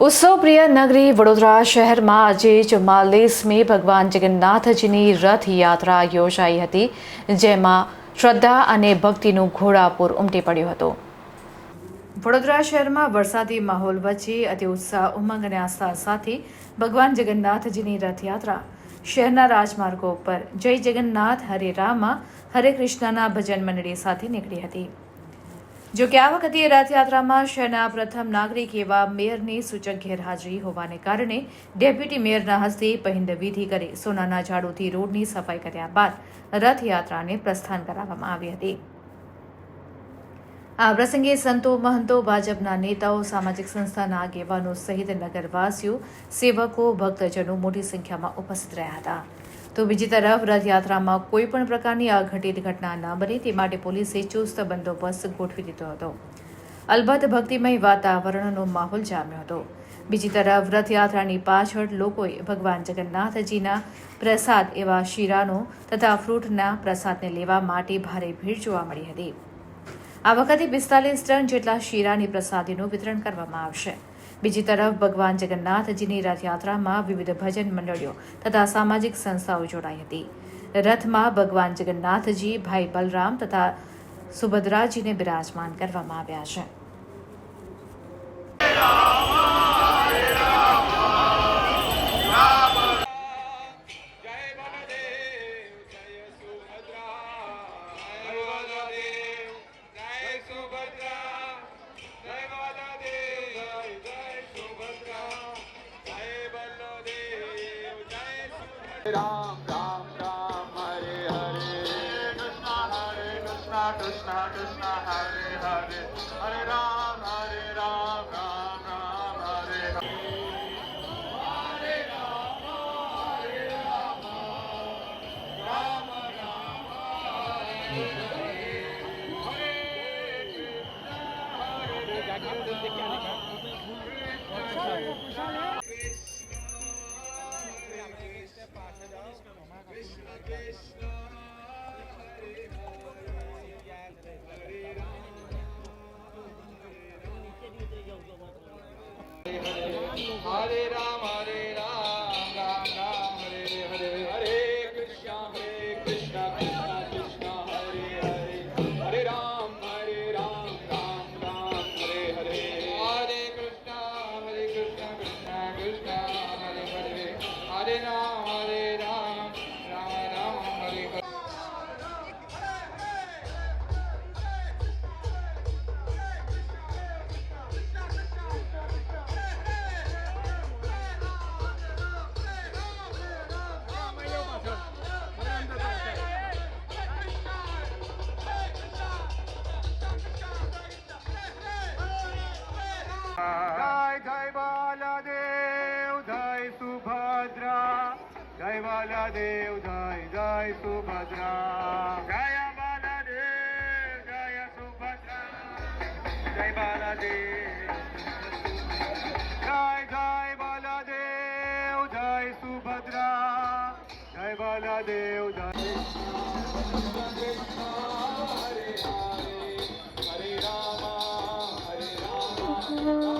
ઉત્સવપ્રિય નગરી વડોદરા શહેરમાં આજે ચુમ્માલીસમી ભગવાન જગન્નાથજીની રથયાત્રા યોજાઈ હતી, જેમાં શ્રદ્ધા અને ભક્તિનું ઘોડાપુર ઉમટી પડ્યું હતું. વડોદરા શહેરમાં વરસાદી માહોલ વચ્ચે અતિ ઉત્સાહ, ઉમંગ અને આસ્થા સાથે ભગવાન જગન્નાથજીની રથયાત્રા. શહેરના રાજમાર્ગો પર જય જગન્નાથ, હરે રામા, હરે કૃષ્ણના ભજન મંડળી સાથે નીકળી હતી. જો કે આ વખતે રથયાત્રામાં શહેરના પ્રથમ નાગરિક એવા મેયરની સૂચક ગેરહાજરી હોવાને કારણે ડેપ્યુટી મેયરના હસ્તે પહિંદ કરી સોનાના ઝાડુથી રોડની સફાઈ કર્યા બાદ રથયાત્રાને પ્રસ્થાન કરાવવામાં આવી હતી. આ પ્રસંગે સંતો મહંતો, ભાજપના નેતાઓ, સામાજિક સંસ્થાના આગેવાનો સહિત નગરવાસીઓ, સેવકો, ભક્તજનો મોટી સંખ્યામાં ઉપસ્થિત રહ્યા હતા. તો બીજી તરફ રથયાત્રામાં કોઈ પણ પ્રકારની અઘટિત ઘટના ન બને તે માટે પોલીસે ચુસ્ત બંદોબસ્ત ગોઠવી દીધો હતો. અલબત્ત ભક્તિમય વાતાવરણનો માહોલ જામ્યો હતો. બીજી તરફ રથયાત્રાની પાછળ લોકોએ ભગવાન જગન્નાથજીના પ્રસાદ એવા શીરાનો તથા ફ્રૂટના પ્રસાદને લેવા માટે ભારે ભીડ જોવા મળી હતી. આ વખતે પિસ્તાલીસ ટન જેટલા શીરાની પ્રસાદીનું વિતરણ કરવામાં આવશે. બીજી તરફ ભગવાન જગન્નાથજીની રથયાત્રામાં વિવિધ ભજન મંડળીઓ તથા સામાજિક સંસ્થાઓ જોડાઈ હતી. રથમાં ભગવાન જગન્નાથજી, ભાઈ બલરામ તથા સુભદ્રાજીને બિરાજમાન કરવામાં આવ્યા છે. સુભદ્રા રામ રામ રામ હરે હરે કૃષ્ણ હરે કૃષ્ણ કૃષ્ણ કૃષ્ણ હરે હરે હરે રામ હરે રામ રામ રામ હરે હરે Hare જય બાલાદેવ જય જય સુભદ્રા જય બાલાદેવ જય સુભદ્રા જય બાલાદેવ જય જય બાલાદેવ જય સુભદ્રા જય બાલાદેવ જય હરે રામ હરે રામ બસ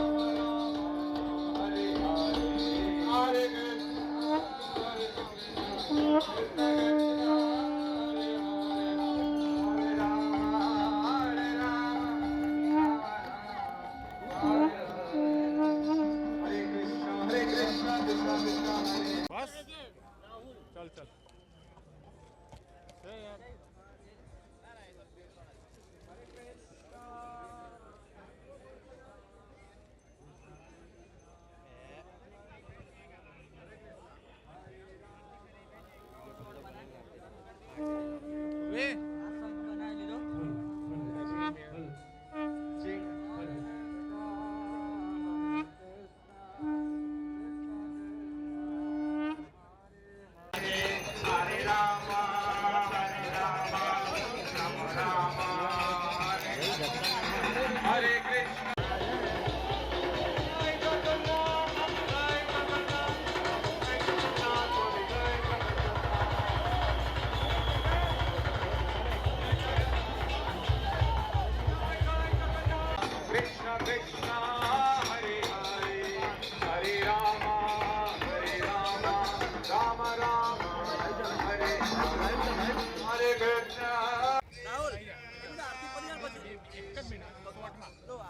完了，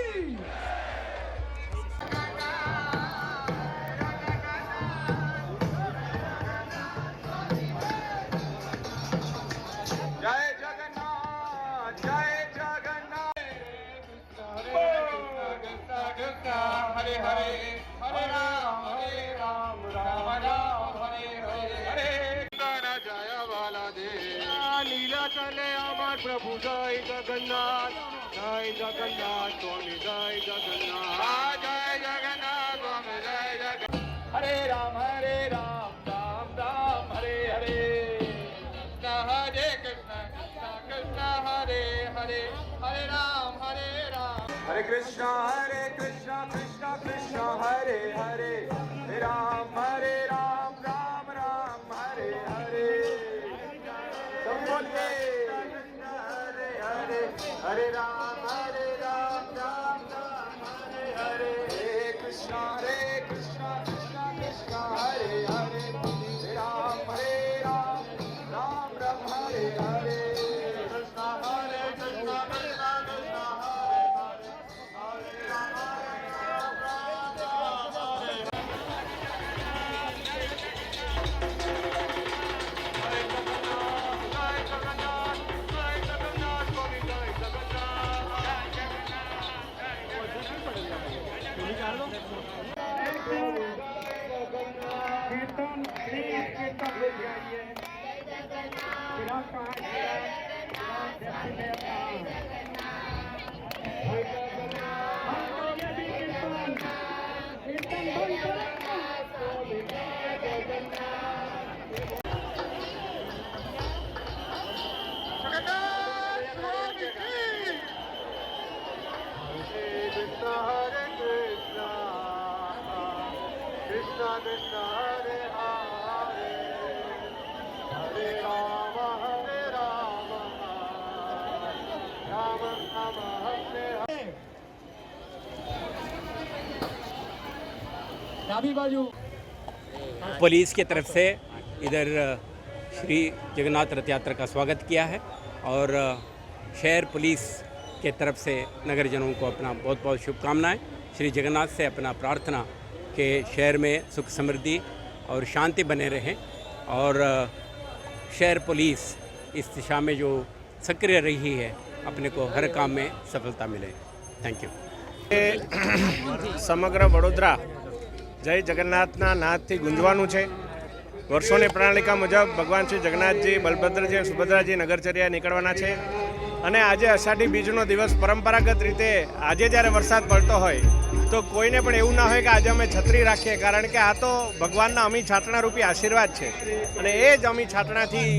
પ્રભુ જય જગન્નાથ જય જગન્નાથ સ્વામી જય જગન્નાથ જય જગન્નાથ સ્વામી જય જગન્નાથ હરે રામ હરે રામ રામ રામ હરે હરે કૃષ્ણ હરે કૃષ્ણ કૃષ્ણ કૃષ્ણ હરે હરે હરે રામ હરે રામ હરે કૃષ્ણ હરે Krishna Krishna Krishna Krishna Krishna police की तरफ़ से इधर श्री जगन्नाथ रथ यात्रा का स्वागत किया है और शहर पुलिस के तरफ़ से नगरजनों को अपना बहुत बहुत शुभकामनाएँ। श्री जगन्नाथ से अपना प्रार्थना के शहर में सुख समृद्धि और शांति बने रहें और शहर पुलिस इस दिशा में जो सक्रिय रही है अपने को हर काम में सफलता मिले। थैंक यू समग्र वडोदरा જય જગન્નાથના નાદથી ગુંજવાનું છે. વર્ષોની પ્રણાલિકા મુજબ ભગવાન શ્રી જગન્નાથજી, બલભદ્રજી અને સુભદ્રાજી નગરચર્યા નીકળવાના છે. અને આજે અષાઢી બીજનો દિવસ પરંપરાગત રીતે આજે જ્યારે વરસાદ પડતો હોય, તો કોઈને પણ એવું ના હોય કે આજે અમે છત્રી રાખીએ, કારણ કે આ તો ભગવાનના અમી છાટણા રૂપી આશીર્વાદ છે. અને એ જ અમી છાટણાથી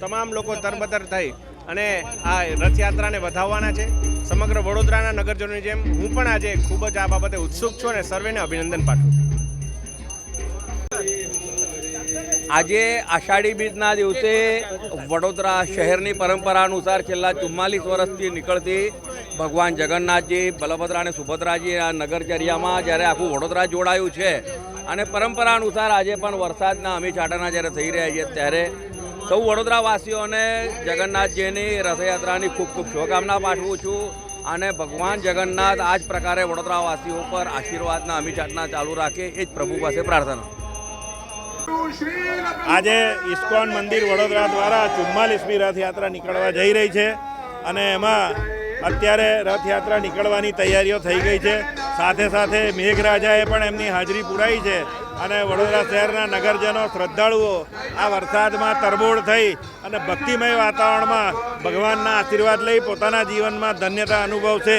તમામ લોકો તરબતર થઈ અને આ રથયાત્રાને વધાવવાના છે. સમગ્ર વડોદરાના નગરજનોની જેમ હું પણ આજે ખૂબ જ આ બાબતે ઉત્સુક છું અને સર્વેને અભિનંદન પાઠવું છું. આજે આષાઢી બીજના દિવસે વડોદરા શહેરની પરંપરા અનુસાર છેલ્લા ચુમ્માલીસ વર્ષથી નીકળતી ભગવાન જગન્નાથજી, બલભદ્રા અને સુભદ્રાજી આ નગરચર્યામાં જ્યારે આખું વડોદરા જોડાયું છે અને પરંપરા અનુસાર આજે પણ વરસાદના અમી છાંટાના જ્યારે થઈ રહ્યા છે ત્યારે સૌ વડોદરાવાસીઓને જગન્નાથજીની રથયાત્રાની ખૂબ ખૂબ શુભકામના પાઠવું છું અને ભગવાન જગન્નાથ આ જ પ્રકારે વડોદરાવાસીઓ પર આશીર્વાદના અમીચાટના ચાલુ રાખે એ જ પ્રભુ પાસે પ્રાર્થના. આજે ઇસ્કોન મંદિર વડોદરા દ્વારા ચુમ્માલીસમી રથયાત્રા નીકળવા જઈ રહી છે અને એમાં અત્યારે રથયાત્રા નીકળવાની તૈયારીઓ થઈ ગઈ છે. સાથે સાથે મેઘરાજાએ પણ એમની હાજરી પુરાઈ છે. અને વડોદરા શહેરના નગરજનો, શ્રદ્ધાળુઓ આ વરસાદમાં તરબોળ થઈ અને ભક્તિમય વાતાવરણમાં ભગવાનના આશીર્વાદ લઈ પોતાના જીવનમાં ધન્યતા અનુભવશે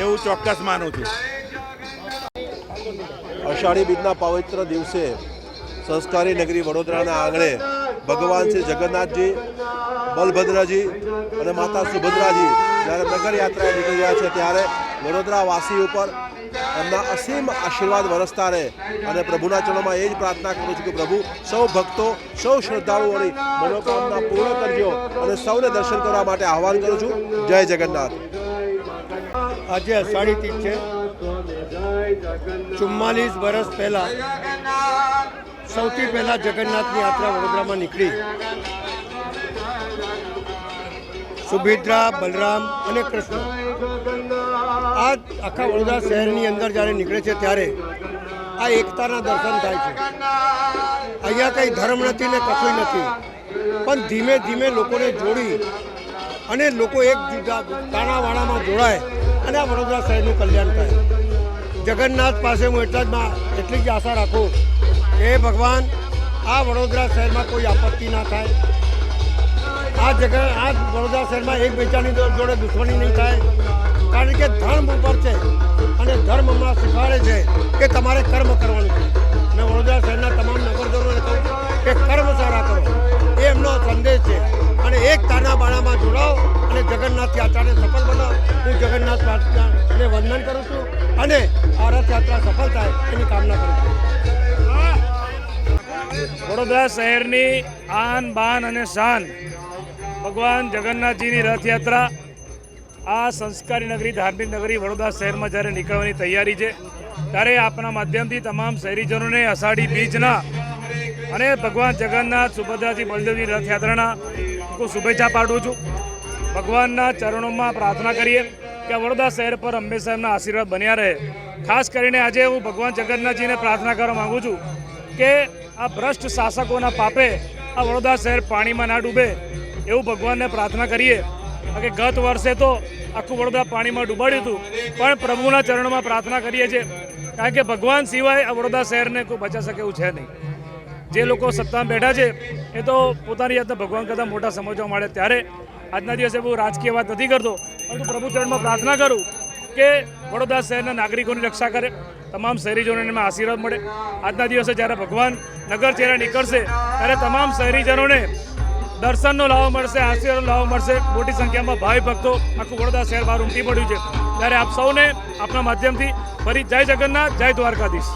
એવું ચોક્કસ માનું છું. અષાઢી બીજના પવિત્ર દિવસે સંસ્કારી નગરી વડોદરાના આંગણે ભગવાન શ્રી જગન્નાથજી, બલભદ્રજી અને માતા સુભદ્રાજી જ્યારે નગર યાત્રાએ નીકળી રહ્યા છે ત્યારે વડોદરા વાસી ઉપર એમના અસીમ આશીર્વાદ વરસતા રહે અને પ્રભુના ચરણોમાં એ જ પ્રાર્થના કરું છું કે પ્રભુ સૌ ભક્તો, સૌ શ્રદ્ધાળુઓની મનોકામના પૂર્ણ કરજો અને સૌને દર્શન કરવા માટે આહવાન કરું છું. જય જગન્નાથ. આજે અષાઢી તીજ છે. ચુમ્માલીસ વર્ષ પહેલા સૌથી પહેલા જગન્નાથની યાત્રા વડોદરામાં નીકળી. સુભિદ્રા, બલરામ અને કૃષ્ણ. આ આખા વડોદરા શહેરની અંદર જ્યારે નીકળે છે ત્યારે આ એકતાના દર્શન થાય છે. અહીંયા કંઈ ધર્મ નથી ને કશું નથી. પણ ધીમે ધીમે લોકોને જોડી અને લોકો એક જુદા તાણાવાણામાં જોડાય અને આ વડોદરા શહેરનું કલ્યાણ થાય. જગન્નાથ પાસે હું એટલા જ એટલી જ આશા રાખું કે ભગવાન, આ વડોદરા શહેરમાં કોઈ આપત્તિ ના થાય. આ જગ્યા આ વડોદરા શહેરમાં એકબીજાની બેચાની જોડે દુશ્મની નહીં થાય. કારણ કે ધર્મ ઉપર છે અને ધર્મ હમણાં શીખવાડે છે કે તમારે કર્મ કરવાનું છે. મેં વડોદરા શહેરના તમામ નગરજનોને કહું કે કર્મ સારા કરો. એ એમનો સંદેશ છે. અને એક તાના બાણામાં જોડાઓ અને જગન્નાથ યાત્રાને સફળ બનાવો. હું જગન્નાથ પ્રાર્થનાને વંદન કરું છું અને આ રથયાત્રા સફળ થાય એની કામના કરું છું. વડોદરા શહેરની આન બાન અને શાન. ભગવાન જગન્નાથજીની રથયાત્રા આ સંસ્કારી નગરી, ધાર્મિક નગરી વડોદરા શહેરમાં જ્યારે નીકળવાની તૈયારી છે, ત્યારે આપના માધ્યમથી તમામ શહેરીજનોને અષાઢી બીજના અને ભગવાન જગન્નાથ સુભદ્રાજી બલદેવજી રથયાત્રાના હું શુભેચ્છા પાઠવું છું. ભગવાનના ચરણોમાં પ્રાર્થના કરીએ કે વડોદરા શહેર પર હંમેશા એમના આશીર્વાદ બન્યા રહે. ખાસ કરીને આજે હું ભગવાન જગન્નાથજીને પ્રાર્થના કરવા માગું છું કે આ ભ્રષ્ટ શાસકોના પાપે આ વડોદરા શહેર પાણીમાં ના ડૂબે એવું ભગવાનને પ્રાર્થના કરીએ. કે ગત વર્ષે તો આખું વડોદરા પાણીમાં ડૂબાડ્યું હતું. પણ પ્રભુના ચરણમાં પ્રાર્થના કરીએ છીએ, કારણ કે ભગવાન સિવાય આ વડોદરા શહેરને કોઈ બચા શકે એવું છે નહીં. જે લોકો સત્તામાં બેઠા છે, એ તો પોતાની જાતને ભગવાન કરતાં મોટા સમજવા મળે ત્યારે આજના દિવસે બહુ રાજકીય વાત નથી કરતો, પરંતુ પ્રભુ ચરણમાં પ્રાર્થના કરું કે વડોદરા શહેરના નાગરિકોની રક્ષા કરે, તમામ શહેરીજનોને એમાં આશીર્વાદ મળે. આજના દિવસે જ્યારે ભગવાન નગર ચહેરા નીકળશે, ત્યારે તમામ શહેરીજનોને દર્શનનો લાભ મળશે, આશીર્વાદનો લાભ મળશે. મોટી સંખ્યામાં ભાઈ ભક્તો આખું વડોદરા શહેર બહાર ઉમટી પડ્યું છે. ત્યારે આપ સૌને આપના માધ્યમથી ફરી જય જગન્નાથ, જય દ્વારકાધીશ.